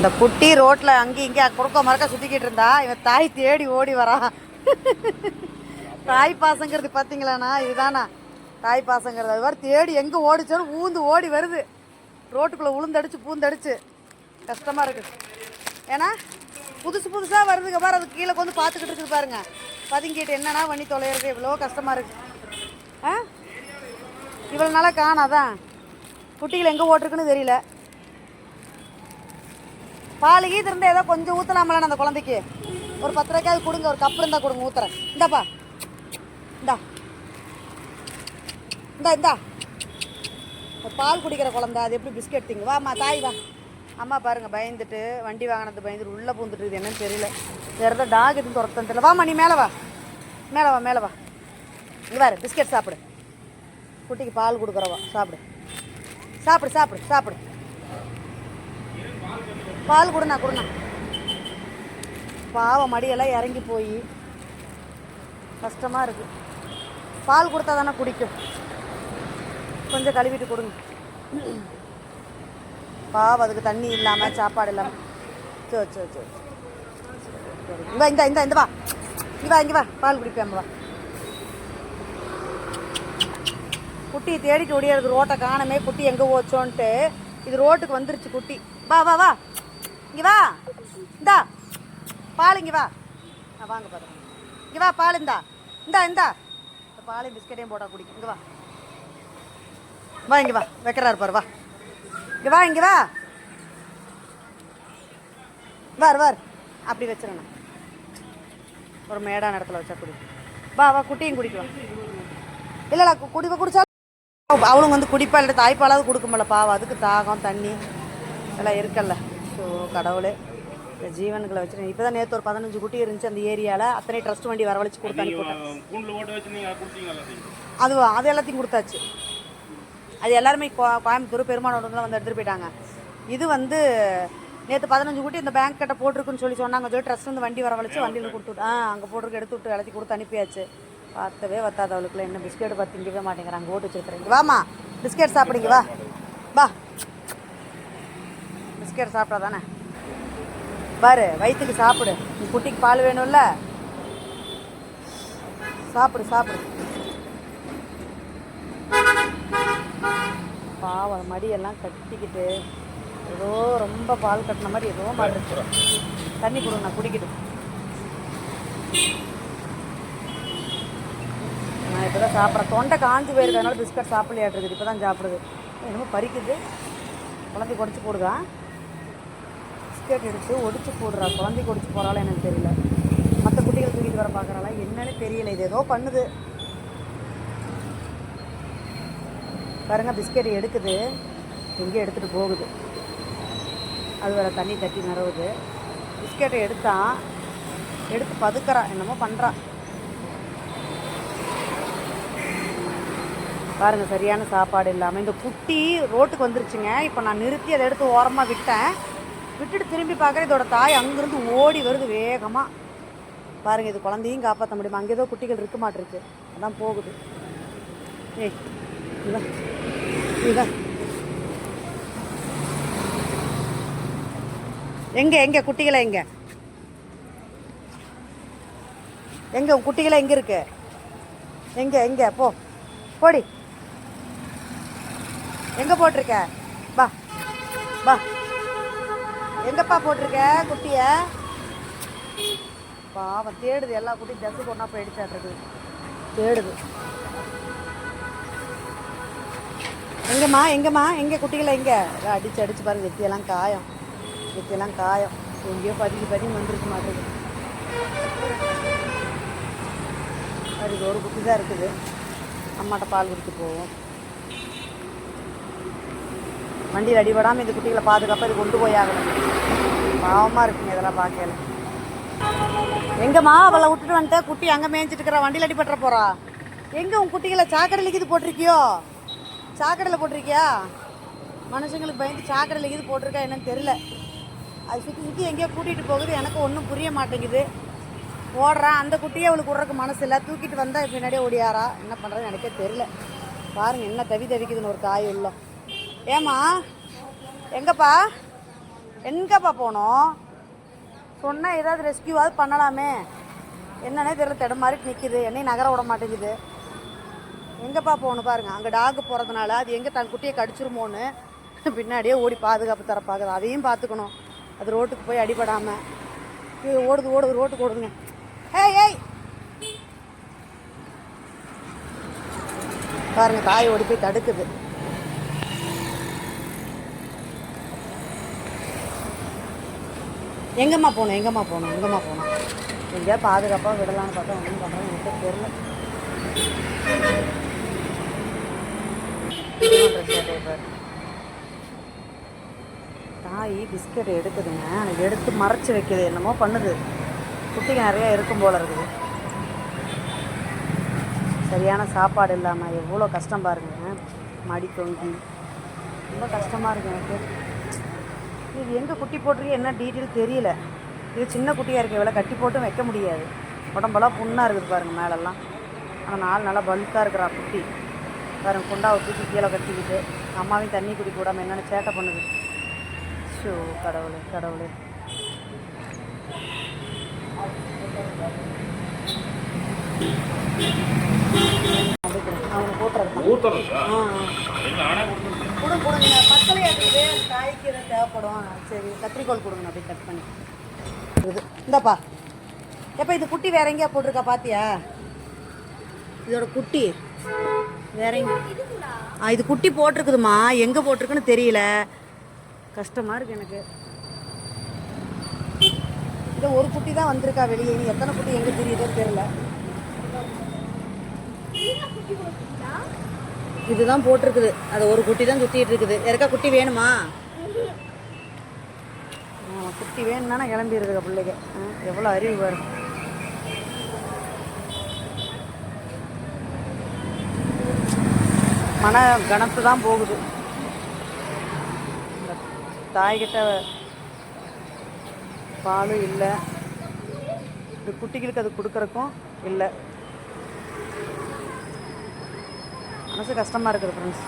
இந்த குட்டி ரோட்டில் அங்கே இங்கே கொடுக்க மறக்க சுற்றிக்கிட்டு இருந்தா இவன் தாய் தேடி ஓடி வரான் தாய் பாசங்கிறது பார்த்தீங்களாண்ணா இதுதானா தாய் பாசங்கிறது. அது மாதிரி தேடி எங்கே ஓடிச்சாலும் ஊந்து ஓடி வருது. ரோட்டுக்குள்ளே உளுந்தடிச்சு பூந்தடிச்சு. கஷ்டமாக இருக்குது. ஏன்னா புதுசு புதுசாக வருதுங்க பாரு அது கீழே கொண்டு பார்த்துக்கிட்டு இருக்குது பாருங்க. பதுங்கிட்டு என்னன்னா வண்டி தொலைகிறது இவ்வளோ கஷ்டமாக இருக்குது ஆ? இவ்வளோ நாளாக காணாதான் குட்டிகள் எங்கே ஓட்டிருக்குன்னு தெரியல. பால் கீது இருந்தால் ஏதோ கொஞ்சம் ஊற்றலாமல அந்த குழந்தைக்கு. ஒரு பத்து ரூபாய்க்காவது கொடுங்க ஒரு கப்பு இருந்தால் கொடுங்க ஊற்றுறேன் இந்தாப்பா. இந்தா. இந்தா இந்தா. பால் குடிக்கிற குழந்தை அது எப்படி பிஸ்கெட் திங்க? வாம்மா தாய் வா. அம்மா பாருங்க பயந்துட்டு வண்டி வாங்கினது பயந்துட்டு உள்ளே பூந்துட்டு இருக்குது என்னன்னு தெரியல. வேறு ஏதோ டாக் எதுவும் துரத்தன்னு தெரியல. வாம்மா நீ மேலே வா. மேலே வா மேலே வா. இங்கே பிஸ்கெட் சாப்பிடு. குட்டிக்கு பால் கொடுக்குறவா. சாப்பிடு. சாப்பிடு சாப்பிடு சாப்பிடு. பால் கொடுண்ணா கொடுண்ணா. பாவம் மடியெல்லாம் இறங்கி போய். கஷ்டமாக இருக்குது பால் கொடுத்தா தானே குடிக்கும். கொஞ்சம் கழுவிட்டு கொடுங்க. பாவம் அதுக்கு தண்ணி இல்லாமல் சாப்பாடு இல்லாமல் சோ சோ சோ சரி இந்த இந்த இந்த வா. இங்க வா இங்கே வா. பால் குடிப்பேன் வா. குட்டியை தேடிட்டு ஓடியாருக்கு ரோட்டை காணமே. குட்டி எங்கே ஓச்சோன்ட்டு இது ரோட்டுக்கு வந்துருச்சு குட்டி. வா வா வா. இங்கே வா. இந்தா. பால் இங்கே வா. ஆ வாங்க பாரு. இங்கே வா பால் இந்தா. இந்தா இந்தா. இந்த பாலையும் பிஸ்கட்டையும் போட்டால் குடிக்கும். இங்கே வா. வா இங்கே வா. வைக்கிறாரு பாரு வா. இங்கே வா இங்கே வா. வார் வார். அப்படி வச்சிடணும் ஒரு மேடான இடத்துல வச்சா குடி. வா வா குட்டியும் குடிக்கலாம் இல்லைடா குடி குடிச்சா அவளுங்க வந்து குடிப்பா இல்லை தாய்ப்பாலாவது கொடுக்குமில்ல பாவம். அதுக்கு தாகம் தண்ணி. எல்லாம் இருக்கல்ல. ஸோ கடவுளே. இந்த ஜீவனுக்களை வச்சு இப்போ தான் நேற்று ஒரு பதினஞ்சு குட்டி இருந்துச்சு அந்த ஏரியாவில் அத்தனை ட்ரஸ்ட் வண்டி வரவழைச்சு கொடுத்து அனுப்பிவிட்டேன். கூண்டில் ஓட்ட வச்சு நீங்கள் கொடுத்தீங்களா அது? அது எல்லாத்தையும் கொடுத்தாச்சு. அது எல்லாருமே கோ- கோயம்புத்தூர் பெருமானோடலாம் வந்து எடுத்துகிட்டு போயிட்டாங்க. இது வந்து நேற்று பதினஞ்சு குட்டி இந்த பேங்க் கிட்ட போட்டிருக்குன்னு சொல்லி சொன்னாங்க. சொல்லி ட்ரஸ்ட் வந்து வண்டி வரவழைச்சு வண்டியில் கொடுத்துட்டு ஆ அங்கே போட்டிருக்கு எடுத்து விட்டு எல்லாத்தையும் கொடுத்து அனுப்பியாச்சு. பார்த்தவே வத்தாத அவளுக்குள்ள என்ன பிஸ்கெட் பார்த்து திங்கவே மாட்டேங்கிறாங்க. ஓட்டு வச்சிருக்கிறேன் வாமா பிஸ்கெட் சாப்பிடுங்க வா. வா. பிஸ்கெட் சாப்பிட்டா தானே பாரு வயிற்றுக்கு சாப்பிடு. நீ குட்டிக்கு பால் வேணும்ல? சாப்பிடு சாப்பிடு. பாவம் மடியெல்லாம் கட்டிக்கிட்டு ஏதோ ரொம்ப பால் கட்டின மாதிரி ஏதோ மாறிடுச்சு தண்ணி கொடுங்க நான் குடிக்கிட்டு. நான் இப்போ தான் சாப்பிட்றேன். தொண்டை காஞ்சி போயிருக்கனால பிஸ்கட் சாப்பிடலையாட்டுருக்குது இப்போ தான் சாப்பிடுது. என்னமோ பறிக்குது. குழந்தை குடிச்சு போடுதான் பிஸ்கட் எடுத்து ஒடிச்சு போடுறா. குழந்தைக்கு ஒடிச்சு போகிறாலும் எனக்கு தெரியல. மற்ற குட்டிகள் தூக்கிட்டு வர பார்க்குறாளா என்னன்னு தெரியல. இது ஏதோ பண்ணுது. பாருங்க பிஸ்கெட் எடுக்குது. எங்கேயோ எடுத்துகிட்டு போகுது. அது வேற தண்ணி தட்டி நிறவுது பிஸ்கெட்டை எடுத்தா எடுத்து பதுக்கிறா. என்னமோ பண்ணுறா பாருங்க சரியான சாப்பாடு இல்லாமல் இந்த குட்டி ரோட்டுக்கு வந்துருச்சுங்க. இப்போ நான் நிறுத்தி அதை எடுத்து ஓரமாக விட்டேன். விட்டுட்டு திரும்பி பார்க்குற இதோட தாய் அங்கேருந்து ஓடி வருது வேகமாக பாருங்கள் இது குழந்தையும் காப்பாற்ற முடியுமா? அங்கே ஏதோ குட்டிகள் இருக்க மாட்டிருக்கு. அதான் போகுது. ஏய் இதான் இதான் எங்கே எங்கே குட்டிகளை எங்கே? எங்கே குட்டிகளை எங்கே இருக்கு? எங்கே எங்கே? போ போடி. எங்கே போட்டிருக்க? வா வா. எங்கப்பா போட்டிருக்க குட்டிய? பாவம் தேடுது. எல்லா குட்டியும் தசு கொண்டா போயிடுச்சாட்டுருக்கு தேடுது. எங்கம்மா எங்கம்மா? எங்க குட்டிகளை எங்க? அடிச்சு அடிச்சு பாருங்க. வெத்தியெல்லாம் காயம். வெத்தியெல்லாம் காயம். எங்கேயோ பதுங்கி பதுங்கி வந்துருக்க மாட்டேங்குது அதுக்கு ஒரு குட்டி தான் இருக்குது. அம்மாட்ட பால் குடிக்க போவோம். வண்டியில் அடிபடாமல் இந்த குட்டிகளை பாதுகாப்பாக இது கொண்டு போய் ஆகணும். பாவமாக இருக்குங்க இதெல்லாம் பார்க்கல எங்கம்மா அவளை விட்டுட்டு வந்துட்டேன் குட்டி அங்கே மேய்ஞ்சிட்டு இருக்கிற. வண்டியில் அடிபட்டுற போறா. எங்கே உன் குட்டிகளை சாக்கடையில் இது போட்டிருக்கியோ? சாக்கடையில் போட்டிருக்கியா? மனுஷங்களுக்கு பயந்து சாக்கடையில் இது போட்டிருக்கா என்னன்னு தெரியல. அது சுற்றி சுற்றி எங்கேயோ கூட்டிகிட்டு போகுது. எனக்கு ஒன்றும் புரிய மாட்டேங்குது. ஓடுறான். அந்த குட்டியை அவளுக்கு விட்றக்கு மனசு இல்லை. தூக்கிட்டு வந்தால் பின்னாடியே ஓடியாரா? என்ன பண்ணுறதுன்னு எனக்கே தெரியல. பாருங்க என்ன தவி தவிக்குதுன்னு ஒரு காய் உள்ள ஏம்மா எங்கப்பா? எங்கேப்பா போனோம்? சொன்னால் ஏதாவது ரெஸ்கியூவாவது பண்ணலாமே. என்னன்னே தெரியல திட மாதிரி நிற்கிது என்னையும் நகர விட மாட்டேங்குது. எங்கேப்பா போகணும் பாருங்கள் அங்கே டாக் போகிறதுனால அது எங்கே தன் குட்டியை கடிச்சிருமோன்னு பின்னாடியே ஓடி பாதுகாப்பு தர பார்க்குது அதையும் பார்த்துக்கணும். அது ரோட்டுக்கு போய் அடிபடாமல் இது ஓடுது ஓடுது ரோட்டுக்கு ஓடுதுங்க. ஏய் ஏய்! பாருங்கள் தாய் ஓடி போய் தடுக்குது. எங்கம்மா போகணும் எங்கம்மா போகணும் எங்கம்மா போகணும்? எங்கேயா பாதுகாப்பாக விடலான்னு பார்த்தா ஒன்றும் பண்ணுறோம் எனக்கு தெரியல. தாய் பிஸ்கட் எடுக்குதுங்க. எனக்கு எடுத்து மறைச்சி வைக்குது. என்னமோ பண்ணுது. குட்டிக்கு நிறையா இருக்கும் போல இருக்குது. சரியான சாப்பாடு இல்லாமல் எவ்வளோ கஷ்டம் பாருங்க. மடி தொங்கி. ரொம்ப கஷ்டமாக இருக்குது எனக்கு. இது எங்கே குட்டி போட்டிருக்கு என்ன டீட்டெயில் தெரியல. இது சின்ன குட்டியாக இருக்க இவ்வளோ கட்டி போட்டும் வைக்க முடியாது. உடம்பெல்லாம் புண்ணாக இருக்குது பாருங்க மேலெல்லாம். ஆனால் நாலு நல்லா பல்காக இருக்கிறா குட்டி. பாருங்க குண்டாவை தூக்கி கீழே கட்டிக்கிட்டு அம்மாவையும் தண்ணி குடிக்க விடாமல் என்னென்ன சேட்டை பண்ணுது. ஷோ கடவுளே கடவுளே. அவனை போட்டுறதுதான் ஊத்துறதா ஆ கொடுங்க கொடுங்க பத்தலை இருக்குது? காய்க்கு தேவைப்படும். சரி கத்திரிக்கோல் கொடுங்க அப்படி கட் பண்ணி. இது இந்தாப்பா. எப்போ இது குட்டி வேற எங்கேயா போட்டிருக்கா? பாத்தியா? இதோட குட்டி. வேற எங்க இது குட்டி போட்டிருக்குதுமா எங்கே போட்டிருக்குன்னு தெரியல. கஷ்டமாக இருக்கு எனக்கு. இது ஒரு குட்டி தான் வந்திருக்கா வெளியே. இனி எத்தனை குட்டி எங்கே தெரியுதோ தெரியல. இதுதான் போட்டிருக்குது. அது ஒரு குட்டி தான் சுத்திட்டு இருக்குது. யாருக்கா குட்டி வேணுமா? குட்டி வேணும்னா கிளம்பி கிளம்பிடுதுங்க பிள்ளைங்க எவ்வளோ அறிவு வரும் மன கணத்து தான் போகுது. இந்த தாய்கிட்ட பாலும் இல்லை. இந்த குட்டிகளுக்கு அது கொடுக்குறக்கும் இல்லை. மனசு கஷ்டமாக இருக்குது ஃப்ரெண்ட்ஸ்